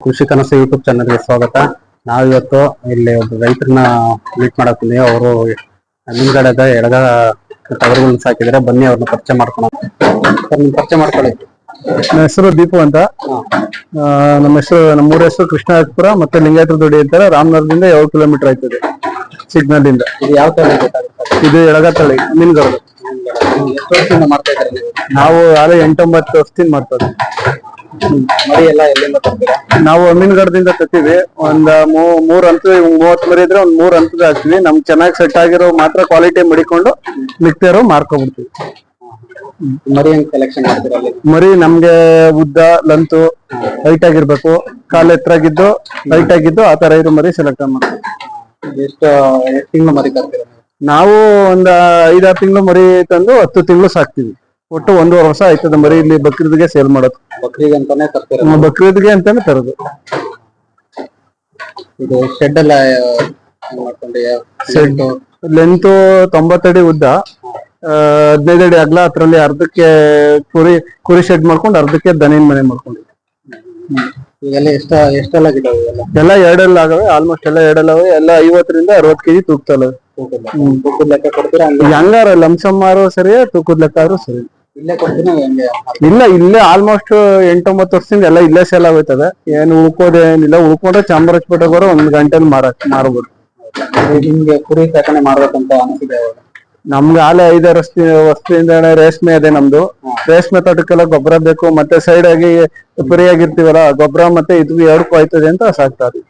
ಕೃಷಿ ಕನಸು ಯೂಟ್ಯೂಬ್ ಚಾನಲ್ಗೆ ಸ್ವಾಗತ. ನಾವಿವತ್ತು ಇಲ್ಲಿ ಒಬ್ಬ ರೈತರನ್ನ ಮೀಟ್ ಮಾಡಕ್ ಬಂದೀವಿ. ಅವರು ಹಿಂದ್ಗಡೆ ಎಡಗ ಟವರ್ಗಳನ್ನ ಸಾಕಿದ್ರೆ ಬನ್ನಿ ಅವ್ರನ್ನ ಪರಿಚಯ ಮಾಡ್ಕೊಳ ನಿಮ್ ಪರಿಚಯ ಮಾಡ್ಕೊಳ್ಳಿ. ನನ್ನ ಹೆಸರು ದೀಪು ಅಂತ. ಆ, ನಮ್ಮ ಹೆಸರು ನಮ್ಮ ಊರ ಹೆಸರು ಕೃಷ್ಣರಾಜಪುರ ಮತ್ತೆ ಲಿಂಗಾಯತ ದೊಡ್ಡಿ ಅಂತಾರೆ. ರಾಮನಗರದಿಂದ ಏಳು ಕಿಲೋಮೀಟರ್ ಆಯ್ತದೆ ಸಿಗ್ನಲ್ ಇಂದ ಇದು ಯಾವ ತರ ಬೇಕಾಗುತ್ತೆ ಇದು ಎಳಗತ್ತಳ್ಳಿ ಮೀನುಗಾರರು ಎಷ್ಟು ವರ್ಷದಿಂದ ಮಾಡ್ತಾ ಇದ್ದಾರೆ ನೀವು? ನಾವು ಆಲೆ ಎಂಟೊಂಬತ್ತು ವರ್ಷದಿಂದ ಮಾಡ್ತದೆ ಮರಿ ಎಲ್ಲ ಎಲ್ಲಿಂದ ತರ್ತೀರಾ ನಾವು ಅಮ್ಮಿನಗಡದಿಂದ ತತ್ತೀವಿ ಒಂದ್ ಮೂರ್ ಅಂತ ಮೂವತ್ ಮರಿ ಇದ್ರೆ ಒಂದ್ ಮೂರ್ ಹಂತದ ಹಾಕ್ತಿವಿ ನಮ್ ಚೆನ್ನಾಗಿ ಸೆಟ್ ಆಗಿರೋ ಮಾತ್ರ ಕ್ವಾಲಿಟಿ ಮಡಿಕೊಂಡು ಮಿಕ್ತಿರೋ ಮಾರ್ಕೊಂಡ್ಬಿಡ್ತೀವಿ ಮರಿ ಹೆಂಗ್ ಕಲೆಕ್ಷನ್ ಮಾಡ್ತೀರಾ ಅಲ್ಲಿ? ಮರಿ ನಮ್ಗೆ ಉದ್ದ ಲಂತು ಹೈಟ್ ಆಗಿರ್ಬೇಕು. ಕಾಲ್ ಎತ್ತರಾಗಿದ್ದು ಹೈಟ್ ಆಗಿದ್ದು ಆ ತರ ಇರೋ ಮರಿ ಸೆಲೆಕ್ಟ್ ಮಾಡ್ತೀವಿ. ಎಷ್ಟು ಎಷ್ಟು ತಿಂಗಳು ಮರಿ ತರ್ತೀರಾ ನೀವು? ನಾವು ಒಂದ್ ಐದಾರು ತಿಂಗಳು ಮರಿ ತಂದು ಹತ್ತು ತಿಂಗಳು ಸಾಕ್ತಿವಿ. ಒಟ್ಟು ಒಂದೂವರೆ ವರ್ಷ ಆಯ್ತದ ಮರಿ ಇಲ್ಲಿ ಬಕ್ರೀದ್ಗೆ ಸೇಲ್ ಮಾಡೋದು. ಬಕ್ರೀದ್ ಅಂತಾನೆ ತರ್ತೀರಾ ಬಕ್ರೀದ್ಗೆ ಅಂತಾನೆ ತರೋದು. ಇದು ಶೆಡ್ ಎಲ್ಲ ಶೆಡ್ ಲೆಂತ್ ತೊಂಬತ್ತಡಿ ಉದ್ದ. ಆ, ಹದಿನೈದು ಅಡಿ ಅಗಲ ಅದ್ರಲ್ಲಿ ಅರ್ಧಕ್ಕೆ ಕುರಿ ಕುರಿ ಶೆಡ್ ಮಾಡ್ಕೊಂಡು ಅರ್ಧಕ್ಕೆ ದನಿನ್ ಮನೆ ಮಾಡ್ಕೊಂಡಿದ್ವಿ. ಈಗೆಲ್ಲ ಎಷ್ಟ ಎಷ್ಟೆಲ್ಲ ಗಿಡ ಇವೆಲ್ಲ ಎಲ್ಲ? ಎರಡೆಲ್ಲ ಆಗವೆ ಆಲ್ಮೋಸ್ಟ್ ಎಲ್ಲ ಎರಡೆಲ್ಲವೆ ಎಲ್ಲ ಐವತ್ತರಿಂದ ಅರವತ್ತು ಕೆಜಿ ತೂಕ್ತಲ್ಲ ತೂಕದ ತೂಕದ ಲೆಕ್ಕ ಕೊಡ್ತೀರಾ ಹಂಗೆ? ಹೆಂಗಾರ ಲಂಸಮ್ಮಾರು ಸರಿ ತೂಕದ ಲೆಕ್ಕ ಆದ್ರೂ ಸರಿ ಇಲ್ಲೇ ಇಲ್ಲ ಆಲ್ಮೋಸ್ಟ್ ಎಂಟೊಂಬತ್ತು ವರ್ಷದಿಂದ ಎಲ್ಲ ಇಲ್ಲೇ ಸೇಲ್ ಆಗೋಯ್ತದೆ. ಏನು ಉಳ್ಕೋದೇನಿಲ್ಲ. ಉಳ್ಕೊಂಡ್ರೆ ಚಾಮರಾಜಪೇಟೆ ಬರೋ ಒಂದ್ ಗಂಟೆಲಿ ಮಾರಕ್ ಮಾರ್ಬೋದು. ನಿಮ್ಗೆ ಕುರಿ ಸಾಕಣೆ ಮಾಡ್ಬೇಕಂತ ಅನಿಸಿದೆ ನಮ್ಗೆ ಆಲೆ ಐದಾರು ವರ್ಷ ವರ್ಷದಿಂದ ರೇಷ್ಮೆ ಇದೆ ನಮ್ದು. ರೇಷ್ಮೆ ತೋಟಕ್ಕೆಲ್ಲ ಗೊಬ್ಬರ ಬೇಕು. ಮತ್ತೆ ಸೈಡ್ ಆಗಿ ಪುರಿಯಾಗಿರ್ತೀವಲ್ಲ ಗೊಬ್ಬರ ಮತ್ತೆ ಇದು ಎರಡಕ್ಕೂ ಆಯ್ತದೆ ಅಂತ ಸಾಕ್ತಾರೆ.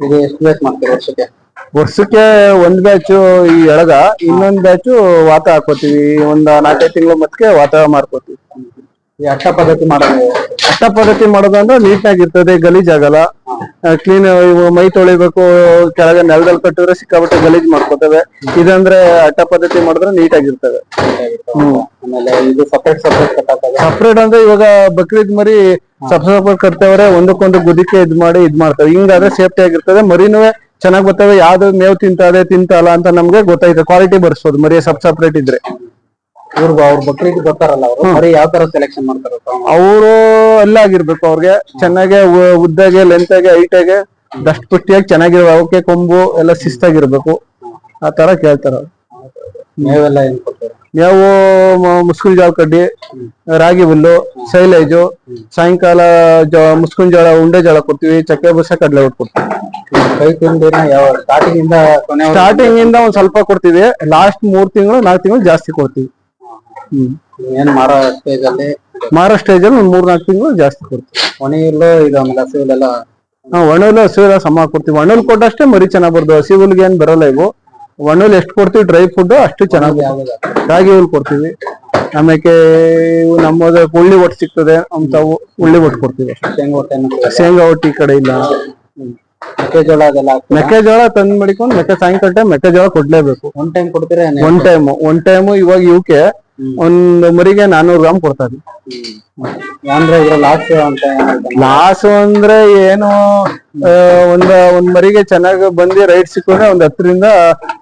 ಇದು ಎಷ್ಟು ಬೇಕು ವರ್ಷಕ್ಕೆ? ವರ್ಷಕ್ಕೆ ಒಂದ್ ಬ್ಯಾಚು ಈ ಎಳಗ ಇನ್ನೊಂದ್ ಬ್ಯಾಚು ವಾತ ಹಾಕೋತೀವಿ ಒಂದ್ ನಾಲ್ಕೈದು ತಿಂಗಳ ಮತ್ಕೆ ವಾತ ಮಾಡ್ಕೋತೀವಿ. ಈ ಅಟ್ಟ ಪದ್ಧತಿ ಮಾಡೋದು? ಅಷ್ಟ ಪದ್ಧತಿ ಮಾಡೋದಂದ್ರೆ ನೀಟ್ ಇರ್ತದೆ ಗಲೀಜ್ ಆಗಲ್ಲ. ಕ್ಲೀನ್ ಮೈ ತೊಳಿಬೇಕು ಕೆಳಗೆ ನೆಲದಲ್ಲಿ ಕಟ್ಟಿದ್ರೆ ಸಿಕ್ಕಾಪಟ್ಟೆ ಗಲೀಜ್ ಮಾಡ್ಕೋತವೆ. ಇದಂದ್ರೆ ಅಟ್ಟ ಪದ್ಧತಿ ಮಾಡಿದ್ರೆ ನೀಟಾಗಿರ್ತವೆ ಆಮೇಲೆ ಇದು ಸಪ್ರೇಟ್ ಸಪ್ರೇಟ್ ಸಪ್ರೇಟ್ ಅಂದ್ರೆ ಇವಾಗ ಬಕ್ರೀದ್ ಮರಿ ಸಪ್ ಸಪ್ರೇಟ್ ಕಟ್ತವ್ರೆ ಒಂದಕ್ಕೊಂದು ಗುದಿಕೆ ಇದ್ ಮಾಡಿ ಇದ್ ಮಾಡ್ತವೆ. ಹಿಂಗಾದ್ರೆ ಸೇಫ್ಟಿ ಆಗಿರ್ತದೆ. ಮರಿನೂ ಚೆನ್ನಾಗ್ ಬರ್ತವೆ ಯಾವ್ದು ಮೇವು ತಿಂತದೆ ತಿಂತಲ್ಲ ಅಂತ ನಮ್ಗೆ ಗೊತ್ತಾಯ್ತು. ಕ್ವಾಲಿಟಿ ಬರ್ಸೋದು ಮರಿ ಸಬ್ ಸಪ್ರೇಟ್ ಇದ್ರೆ. ಅವ್ರ ಬಕ್ರೀದ್ ಬರ್ತಾರಲ್ಲ ಅವರು? ಮರಿ ಯಾವ ತರ ಸೆಲೆಕ್ಷನ್ ಮಾಡ್ತಾರ ಅವರು? ಎಲ್ಲ ಆಗಿರ್ಬೇಕು ಅವ್ರಿಗೆ. ಚೆನ್ನಾಗೆ ಉದ್ದಗೆ ಲೆಂತಾಗೆ ಹೈಟಾಗೆ ದಷ್ಟ ಪುಟ್ಟಿಯಾಗಿ ಚೆನ್ನಾಗಿರೋ ಅವಕ್ಕೆ ಕೊಂಬು ಎಲ್ಲ ಶಿಸ್ತಾಗಿರ್ಬೇಕು. ಆ ತರ ಕೇಳ್ತಾರ ಅವ್ರು. ಮೇವೆಲ್ಲ ಏನ್ ಕೊಡ್ತಾರೆ? ನಾವು ಮ- ಮುಸ್ಕಿನ ಜೋಳ ಕಡ್ಡಿ ರಾಗಿ ಹುಲ್ಲು ಸೈಲೇಜು ಸಾಯಂಕಾಲ ಜ ಮುಸ್ಕಿನ ಜೋಳ ಉಂಡೆ ಜೋಳ ಕೊಡ್ತೀವಿ ಚಕ್ಕೆ ಬಸ ಕಡಲೆ ಹೊಟ್ಟು ಕೊಡ್ತೀವಿ. ಕೈ ಯಾವ ಸ್ಟಾರ್ಟಿಂಗ್ ಇಂದ ಕೊನೆ ಸ್ಟಾರ್ಟಿಂಗ್ ಇಂದ ಒಂದ್ ಸ್ವಲ್ಪ ಕೊಡ್ತೀವಿ ಲಾಸ್ಟ್ ಮೂರ್ ತಿಂಗಳು ನಾಲ್ಕು ತಿಂಗಳು ಜಾಸ್ತಿ ಕೊಡ್ತೀವಿ ಹ್ಮ್. ಏನ್ ಮಾರೋ ಸ್ಟೇಜ್ ಅಲ್ಲಿ? ಮಾರೋ ಸ್ಟೇಜ್ ಅಲ್ಲಿ ಒಂದ್ ಮೂರ್ ನಾಲ್ಕು ತಿಂಗಳು ಜಾಸ್ತಿ ಕೊಡ್ತೀವಿ ಕೊನೆಯಲ್ಲೂ ಇದು ಆಮೇಲೆ ಹಸಿವೆಲ್ಲ ನಾವು ಒಣಲು ಹಸಿವೆಲ್ಲ ಸಮ ಕೊಡ್ತೀವಿ ಒಣಲ್ ಕೊಟ್ಟಷ್ಟೇ ಮರಿ ಚೆನ್ನಾಗ್ ಬರ್ತದೆ. ಹಸಿ ಹುಲ್ಗೆ ಏನ್ ಬರಲ್ಲ ಇವು. ಒಣಲ್ ಎಷ್ಟು ಕೊಡ್ತೀವಿ? ಡ್ರೈ ಫುಡ್ ಅಷ್ಟು ಚೆನ್ನಾಗಿ ರಾಗಿ ಹುಲ್ ಕೊಡ್ತೀವಿ ಆಮೇಲೆ ನಮ್ಮದು ಉಳ್ಳಿ ಒಟ್ಟು ಸಿಗ್ತದೆ ಅಂತಾವು ಉಳ್ಳಿ ಒಟ್ಟು ಕೊಡ್ತೀವಿ ಶೇಂಗಾ ಹೊಟ್ಟೆ ಶೇಂಗಾ ಒಟ್ಟು ಈ ಕಡೆ ಇಲ್ಲ. ಮೆಕ್ಕೆಜೋಳ ಅದೆಲ್ಲ ಹಾಕ್ತೀರಾ? ಮೆಕ್ಕೆಜೋಳ ತಂದ್ ಮಾಡಿಕೊಂಡು ಮೆಕ್ಕೆ ಸಾಯಂಕಾಲ ಟೈಮ್ ಮೆಕ್ಕೆಜೋಳ ಕೊಡ್ಲೇಬೇಕು. ಒಂದ್ ಟೈಮ್ ಕೊಡ್ತೀರಾ ಏನ್ ಒನ್ ಟೈಮ್ ಒನ್ ಟೈಮ್ ಇವಾಗ ಇವಕ್ಕೆ ಒಂದ್ ಮರಿಗೆ ನಾನೂರು ಗ್ರಾಮ್ ಕೊಡ್ತಾರೆ. ಅಂದ್ರೆ ಇದ್ರ ಲಾಸ್ಟ್ ಅಂತ ಏನಾಯ್ತು? ಲಾಸ್ ಅಂದ್ರೆ ಏನು ಆ, ಒಂದ್ ಒಂದ್ ಮರಿಗೆ ಚೆನ್ನಾಗಿ ಬಂದಿ ರೈಟ್ ಸಿಕ್ಕಿದ್ರೆ ಒಂದ್ ಹತ್ತರಿಂದ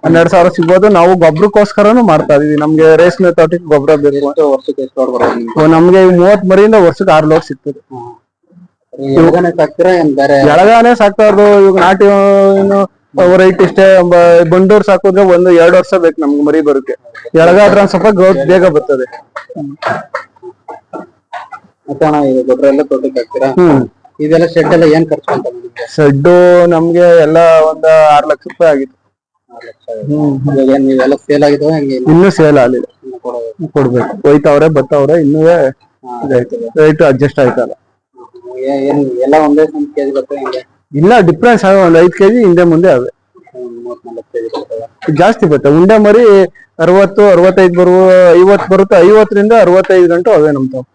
ಹನ್ನೆರಡು ಸಾವಿರ ಸಿಗ್ಬೋದು. ನಾವು ಗೊಬ್ಬರಕ್ಕೋಸ್ಕರನು ಮಾಡ್ತಾ ಇದೀವಿ. ನಮ್ಗೆ ರೇಷ್ಮೆ ತೋಟಕ್ಕೆ ಗೊಬ್ಬರ ಬೇಕು ಎಷ್ಟು ವರ್ಷಕ್ಕೆ ಎಷ್ಟು ಹೊಡ್ ಬರೋದು ನಿಮ್ಗೆ? ಮೂವತ್ ಮರಿಯಿಂದ ವರ್ಷಕ್ಕೆ ಆರು ಲೋಡ್ ಸಿಗ್ತದೆ ಈ ಯೋಗನೆ ಸಾಕ್ತೀರಾ ಏನ್ ಬೇರೆ? ಎಳಗಾನೆ ಸಾಕ್ತಾ ಇರೋದು ಇವಾಗ ನಾಟಿ ಏನು ರೈಟ್ ಇಷ್ಟೇ. ಬಂಡೂರ್ ಸಾಕೋದ್ರೆ ಒಂದು ಎರಡು ವರ್ಷ ಬೇಕು ನಮ್ಗೆ ಮರಿ ಬರುತ್ತೆ ಎಳಗಾದ್ರೆ ಒಂದ್ ಸ್ವಲ್ಪ ಗ್ರೋತ್ ಬೇಗ ಬರ್ತದೆ. ಮತ್ತೆ ಅಣ್ಣ ಇದು ಗೊಬ್ಬರ ಎಲ್ಲ ತೋಟಕ್ಕೆ ಹಾಕ್ತೀರಾ? ಹ್ಮ್. ಇದೆಲ್ಲ ಶೆಡ್ ಎಲ್ಲ ಏನ್ ಖರ್ಚು ಅಂತ ಶೆಡ್ಡು ನಮ್ಗೆ ಎಲ್ಲ ಒಂದ್ ಆರ್ ಲಕ್ಷ ರೂಪಾಯಿ ಆಗಿತ್ತು. ಇವಾಗ ಏನ್ ನೀವೆಲ್ಲ ಸೇಲ್ ಆಗಿದಾವ ಹೆಂಗೆ ಇನ್ನೂ? ಸೇಲ್ ಆಗಿದೆ ಇನ್ನು ಕೊಡೋದು? ಕೊಡ್ಬೇಕು. ಹೋಯ್ತವ್ರೆ ಬತ್ತವ್ರೆ ಇನ್ನೂ ರೇಟ್ ಅಡ್ಜಸ್ಟ್ ಆಯ್ತಲ್ಲ. ಏನ್ ಎಲ್ಲ ಒಂದೇ ಒಂದ್ ಕೆಜಿ ಬರ್ತದೆ ಹೆಂಗೆ? ಇಲ್ಲ ಡಿಫ್ರೆನ್ಸ್ ಆಗ ಒಂದ್ ಐದ್ ಕೆಜಿ ಹಿಂದೆ ಮುಂದೆ ಅವೆ ಕೆಜಿ ಬರ್ತದೆ. ಜಾಸ್ತಿ ಬರುತ್ತೆ ಉಂಡೆ ಮರಿ ಅರವತ್ತು ಅರವತ್ತೈದು ಬರುವ ಐವತ್ತು ಬರುತ್ತೆ. ಐವತ್ತರಿಂದ ಅರವತ್ತೈದು ಗಂಟು ಅವೇ ನಮ್ ತಾವ್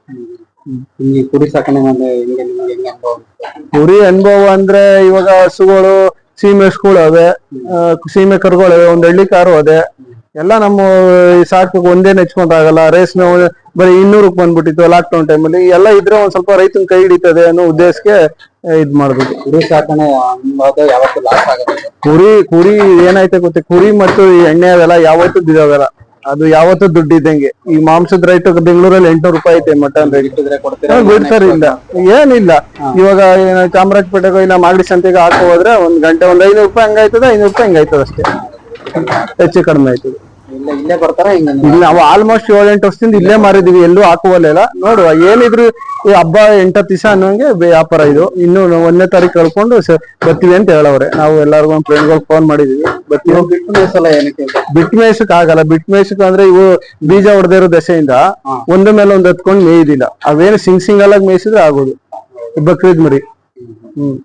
ಹಿಂಗೆ ಕುರಿ ಸಾಕಣೆ ಅಂದ್ರೆ ಹಿಂಗೆ ನಿಮ್ಗೆ ಹೆಂಗೆ ಅನುಭವ? ಕುರಿ ಅನುಭವ ಅಂದ್ರೆ ಇವಾಗ ಹಸುಗಳು ಸೀಮೆ ಹಸುಗಳು ಅವೆ. ಆ, ಸೀಮೆ ಕರುಗಳು ಅವೆ. ಒಂದ್ ಹಳ್ಳಿ ಕಾರು ಅದೆ. ಎಲ್ಲ ನಮ್ಮ ಈ ಸಾಕು ಒಂದೇ ನೆಚ್ಕೊಂಡಾಗಲ್ಲ. ನಾವು ಬರೀ ಇನ್ನೂರಕ್ಕೆ ಬಂದ್ಬಿಟ್ಟಿತ್ತು ಲಾಕ್ ಡೌನ್ ಟೈಮಲ್ಲಿ ಎಲ್ಲ ಇದ್ರೆ ಒಂದ್ ಸ್ವಲ್ಪ ರೈತನ ಕೈ ಹಿಡಿತದೆ ಅನ್ನೋ ಉದ್ದೇಶಕ್ಕೆ ಇದ್ ಮಾಡ್ಬೇಕು. ಕುರಿ ಸಾಕಣೆ ಅನ್ನೋದು ಯಾವತ್ತೂ ಲಾಸ್ ಆಗೋದಿಲ್ಲ ಕುರಿ ಕುರಿ ಏನಾಯ್ತೆ ಗೊತ್ತೆ? ಕುರಿ ಮತ್ತು ಈ ಎಣ್ಣೆ ಅದೆಲ್ಲ ಯಾವತ್ತೂ ಬಿದ್ದೋಗಲ್ಲ. ಅದು ಯಾವತ್ತೂ ದುಡ್ಡು ಇದ್ದಂಗೆ. ಈ ಮಾಂಸದ ರೇಟ್ ಬೆಂಗಳೂರಲ್ಲಿ ಎಂಟ್ನೂರು ರೂಪಾಯಿ ಐತೆ ಮಟನ್ ರೇಟ್. ಬಿಡ್ತಾರೆ ಇಲ್ಲ. ಏನಿಲ್ಲ. ಇವಾಗ ಏನು ಚಾಮರಾಜಪೇಟೆಗೆ ಇಲ್ಲ ಮಾಗಡಿ ಸಂತೆಗೆ ಹಾಕೋ ಹೋದ್ರೆ ಒಂದ್ ಗಂಟೆ ಒಂದ್ ಐನೂರು ರೂಪಾಯಿ ಹಂಗಾಯ್ತದ ಐನೂರು ರೂಪಾಯಿ ಹಂಗಾಯ್ತದ ಅಷ್ಟೇ ಹೆಚ್ಚು ಕಡಿಮೆ ಆಯ್ತು. ಇಲ್ಲೇ ಬರ್ತಾರ ನಾವು? ಆಲ್ಮೋಸ್ಟ್ ಏಳೆಂಟು ವರ್ಷದಿಂದ ಇಲ್ಲೇ ಮಾರಿದೀವಿ ಎಲ್ಲೂ ಹಾಕುವಲ್ಲ ನೋಡುವ ಏನಿದ್ರು ಈ ಹಬ್ಬ ಎಂಟತ್ತು ದಿವಸ ಅನ್ನೋಂಗೆ ವ್ಯಾಪಾರ ಇದು. ಇನ್ನು ಒಂದನೇ ತಾರೀಕು ಕಳ್ಕೊಂಡು ಬರ್ತೀವಿ ಅಂತ ಹೇಳವ್ರೆ. ನಾವು ಎಲ್ಲಾರ್ಗು ಫ್ರೆಂಡ್ಗಳು ಫೋನ್ ಮಾಡಿದೀವಿ. ಬರ್ತೀವಿ ಬಿಟ್ಟು ಮೇಸಲ್ಲ ಏನಕ್ಕೆ? ಬಿಟ್ ಮೇಯ್ಸಕ್ ಆಗಲ್ಲ. ಬಿಟ್ ಮೇಯ್ಸಕ್ ಅಂದ್ರೆ ಇವು ಬೀಜ ಹೊಡೆದಿರೋ ದಶೆಯಿಂದ ಒಂದ ಮೇಲೆ ಒಂದ್ ಹತ್ಕೊಂಡು ಮೇಯ್ದಿಲ್ಲ. ಅವೇನು ಸಿಂಗ್ ಸಿಂಗಲ್ ಆಗಿ ಮೇಯಿಸಿದ್ರೆ ಆಗೋದು. ಬಕ್ರೀದ್ ಮರಿ ಹ್ಮ್.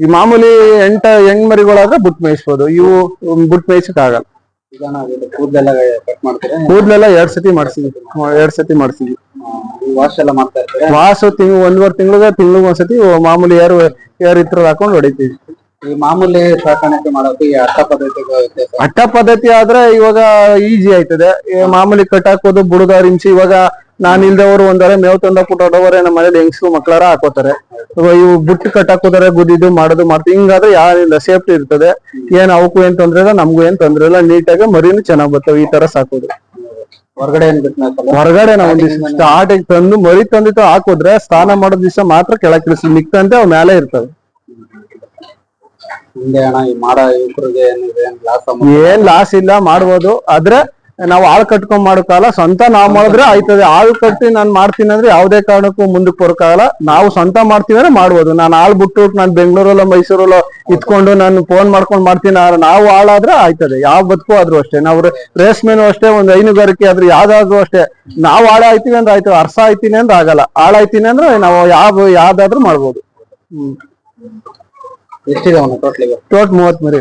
ಈ ಮಾಮೂಲಿ ಎಂಟ ಹೆಂಗ್ ಮರಿಗಳಾದ್ರೆ ಬುಟ್ ಮೇಯಿಸ್ಬೋದು. ಇವು ಬುಟ್ ಮೇಯಿಸಕ್ ಆಗಲ್ಲ ಕೂದಲೆಲ್ಲ ಕಟ್ ಮಾಡ್ತೀರಾ? ಕೂದಲೆಲ್ಲ ಎರಡ್ ಸತಿ ಮಾಡ್ಸಿದ್ವಿ. ಎರಡ್ ಸತಿ ಮಾಡ್ಸಿದ್ವಿ. ವಾಶ್ ಎಲ್ಲ ಮಾಡ್ತಾ ಇರ್ತೀರಾ? ವಾಸು ತಿಂಗ್ ಒಂದ್ವರೆ ತಿಂಗಳಿಗೆ ತಿಂಗಳಿಗೆ ಒಂದ್ಸತಿ ಮಾಮೂಲಿ ಯಾರು ಏರ್ ಇತ್ರ ಹಾಕೊಂಡು ಹೊಡಿತೀವಿ. ಈ ಮಾಮೂಲಿ ಸಾಕಾಣಿಕೆ ಮಾಡೋದು ಈ ಅಟ್ಟ ಪದ್ಧತಿ ಅಟ್ಟ ಪದ್ಧತಿ ಆದ್ರೆ ಇವಾಗ ಈಜಿ ಆಯ್ತದೆ. ಈ ಮಾಮೂಲಿ ಕಟ್ ಹಾಕೋದು ಬುಡದ ರಿಂಚಿ ಇವಾಗ ನಾನ್ ಇಲ್ದವರು ಒಂದರೆ ಮೇವ್ ತಂದ ಹೊಡೋವರೆ ನಮ್ಮ ಮನೇಲಿ ಹೆಂಗ್ಸು ಮಕ್ಕಳಾರ ಹಾಕೋತಾರೆ. ಇವು ಬುಟ್ಟಿ ಕಟ್ ಹಾಕೋತಾರೆ ಗುದ್ದಿದ್ದು ಮಾಡೋದು ಮಾಡ್ತೀವಿ. ಹಿಂಗಾದ್ರೆ ಯಾರಿಲ್ಲ ಸೇಫ್ಟಿ ಇರ್ತದೆ. ಏನ್ ಅವಕ್ಕೂ ಏನ್ ತೊಂದ್ರೆ ಇಲ್ಲ ನಮ್ಗೂ ಏನ್ ತೊಂದ್ರೆ ಇಲ್ಲ. ನೀಟಾಗಿ ಮರಿನು ಚೆನ್ನಾಗ್ ಬರ್ತವೆ. ಈ ತರ ಸಾಕೋದು. ಹೊರಗಡೆ ಹೊರಗಡೆ ನಾವು ಒಂದಿವ್ಸ ಸ್ಟಾರ್ಟಿಂಗ್ ತಂದು ಮರಿ ತಂದಿತ್ತು ಹಾಕೋದ್ರೆ ಸ್ನಾನ ಮಾಡೋ ದಿವಸ ಮಾತ್ರ ಕೆಳಗೆ ಇಳಿಸಿ ಮಿಕ್ಕಂತೆ ಅವ್ ಮೇಲೆ ಇರ್ತವೆ. ಹಿಂದೆ ಅಣ್ಣ ಈ ಮಾಡೋ ಯುವಕರಿಗೆ ಲಾಸ್ ಏನ್ ಲಾಸ್ ಇಲ್ಲ ಮಾಡ್ಬೋದು. ಆದ್ರೆ ನಾವು ಆಳ್ ಕಟ್ಕೊಂಡ್ ಮಾಡೋ ಕಾಲ ಸ್ವಂತ ನಾವ್ ಮಾಡಿದ್ರೆ ಆಯ್ತದೆ. ಆಳ್ ಕಟ್ಟಿ ನಾನ್ ಮಾಡ್ತೀನಿ ಅಂದ್ರೆ ಯಾವುದೇ ಕಾರಣಕ್ಕೂ ಮುಂದಕ್ಕೆ ಬರೋಕ್ಕಾಗಲ್ಲ. ನಾವು ಸ್ವಂತ ಮಾಡ್ತೀವಿ ಅಂದ್ರೆ ಮಾಡ್ಬೋದು. ನಾನು ಆಳ್ ಬಿಟ್ಟು ನಾನು ಬೆಂಗಳೂರಲ್ಲೋ ಮೈಸೂರಲ್ಲೋ ಇತ್ಕೊಂಡು ನಾನು ಫೋನ್ ಮಾಡ್ಕೊಂಡು ಮಾಡ್ತೀನಿ ನಾವು ಆಳಾದ್ರೆ ಆಯ್ತದೆ. ಯಾವ ಬದುಕು ಆದ್ರೂ ಅಷ್ಟೇ. ನಾವು ರೇಷ್ಮೆನೂ ಅಷ್ಟೇ ಒಂದು ಹೈನುಗಾರಿಕೆ ಆದ್ರೆ ಯಾವ್ದಾದ್ರು ಅಷ್ಟೇ. ನಾವು ಆಳ ಆಯ್ತೀವಿ ಅಂದ್ರೆ ಆಯ್ತು. ಅರ್ಸ ಆಯ್ತೀನಿ ಅಂದ್ರೆ ಆಗಲ್ಲ. ಆಳ್ ಆಯ್ತೀನಿ ಅಂದ್ರೆ ನಾವು ಯಾವ ಯಾವ್ದಾದ್ರು ಮಾಡ್ಬೋದು. ಹ್ಮ್. ಎಷ್ಟಿದೆ ಅವನು ಟೋಟ್ಲಿಗೆ ಟೋಟ್ ಮೂವತ್ ಮರಿ